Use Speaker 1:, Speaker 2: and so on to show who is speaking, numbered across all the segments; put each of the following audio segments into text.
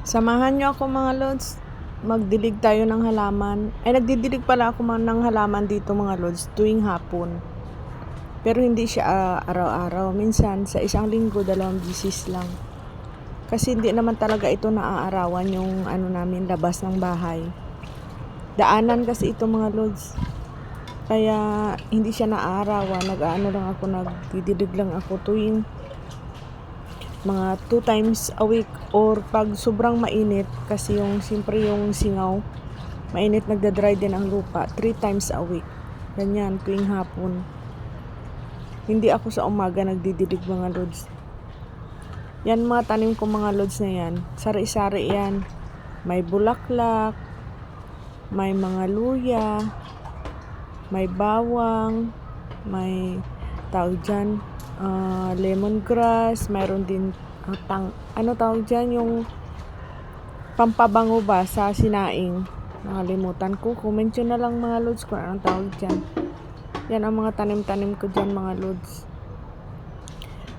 Speaker 1: Samahan niyo ako mga lods. Magdilig tayo ng halaman. Ay, nagdidilig pala ako ng halaman dito mga lods tuwing hapon. Pero hindi siya ah, araw-araw. Minsan, sa isang linggo, dalawang bisis lang. Kasi hindi naman talaga ito naaarawan yung ano namin, labas ng bahay. Daanan kasi ito mga lods. Kaya hindi siya naaarawan. Nag-ano lang ako, nagdidilig lang ako tuwing mga two times a week or pag sobrang mainit kasi yung siyempre yung singaw mainit nagda-dry din ang lupa three times a week. Ganyan tuwing hapon. Hindi ako sa umaga nagdidilig mga lods. Yan mga tanim ko mga lods na yan. Sari-sari yan. May bulaklak may mga luya may bawang may tawag dyan ah, lemongrass, mayroon din ah, tang, ano tawag dyan, yung pampabango ba sa sinaing. Nakalimutan ko. Comment na lang mga lods kung anong tawag dyan. Yan ang mga tanim-tanim ko dyan mga lods.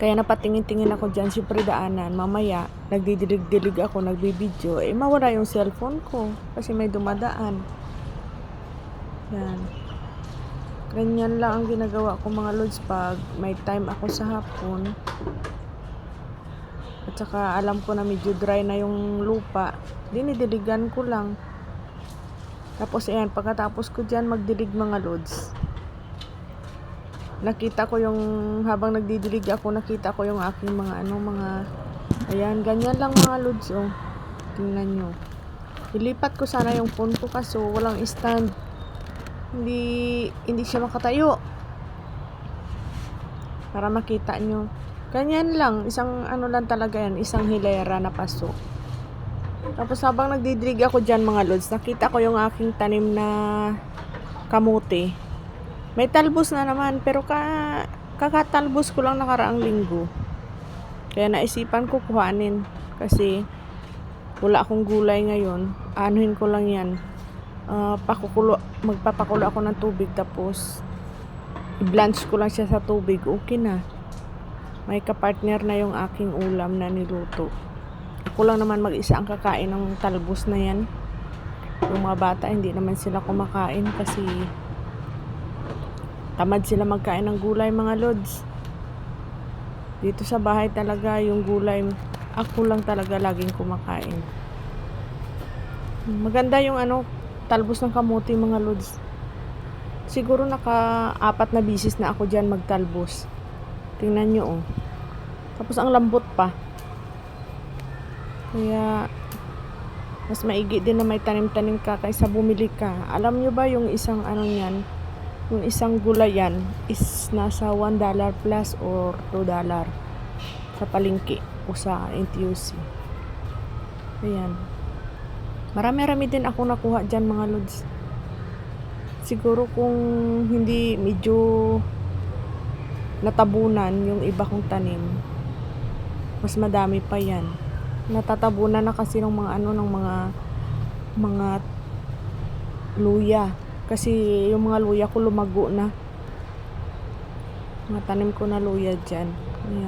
Speaker 1: Kaya napatingin-tingin ako dyan, siyempre daanan. Mamaya, nagdidilig-dilig ako, nagbibideo. Eh, mawala yung cellphone ko. Kasi may dumadaan. Yan. Ganyan lang ang ginagawa ko mga lods pag may time ako sa hapon. At saka alam ko na medyo dry na yung lupa. Dinidiligan ko lang. Tapos ayan, pagkatapos ko dyan magdilig mga lods. Nakita ko yung habang nagdidilig ako, nakita ko yung aking mga ano, mga ayan, ganyan lang mga lods oh. Tingnan nyo. Ilipat ko sana yung phone ko kaso walang stand hindi hindi siya makatayo. Para makita nyo. Ganyan lang. Isang ano lang talaga yan isang hilera na paso. Tapos habang nagdidilig ako dyan mga lods nakita ko yung aking tanim na kamuti may talbos na naman pero ka, kakatalbos ko lang nakaraang linggo. Kaya naisipan ko kuhanin. Kasi wala akong gulay ngayon. Anuhin ko lang yan ah, pakukulo, magpapakulo ako ng tubig tapos i-blanch ko lang siya sa tubig, okay na. May kapartner na yung aking ulam na niluto. Ako lang naman mag-isa ang kakain ng talbos na yan. Yung mga bata, hindi naman sila kumakain kasi tamad sila magkain ng gulay mga lods. Dito sa bahay talaga yung gulay, ako lang talaga laging kumakain. Maganda yung ano, talbos ng kamuti mga lods. Siguro naka-apat na bisis na ako dyan magtalbos. Tingnan nyo oh. Tapos ang lambot pa. Kaya mas maigi din na may tanim-tanim ka kaysa bumili ka. Alam nyo ba yung isang ano niyan, yung isang gulayan is nasa 1 dollar plus or 2 dollar sa palengke o sa NTUC. Ayan. Marami-rami din ako nakuha dyan mga lods. Siguro kung hindi medyo natabunan yung iba kong tanim, mas madami pa yan. Natatabunan na kasi ng mga ano ng mga mga luya. Kasi yung mga luya ko lumago na. Mga ko na luya dyan. Ayan.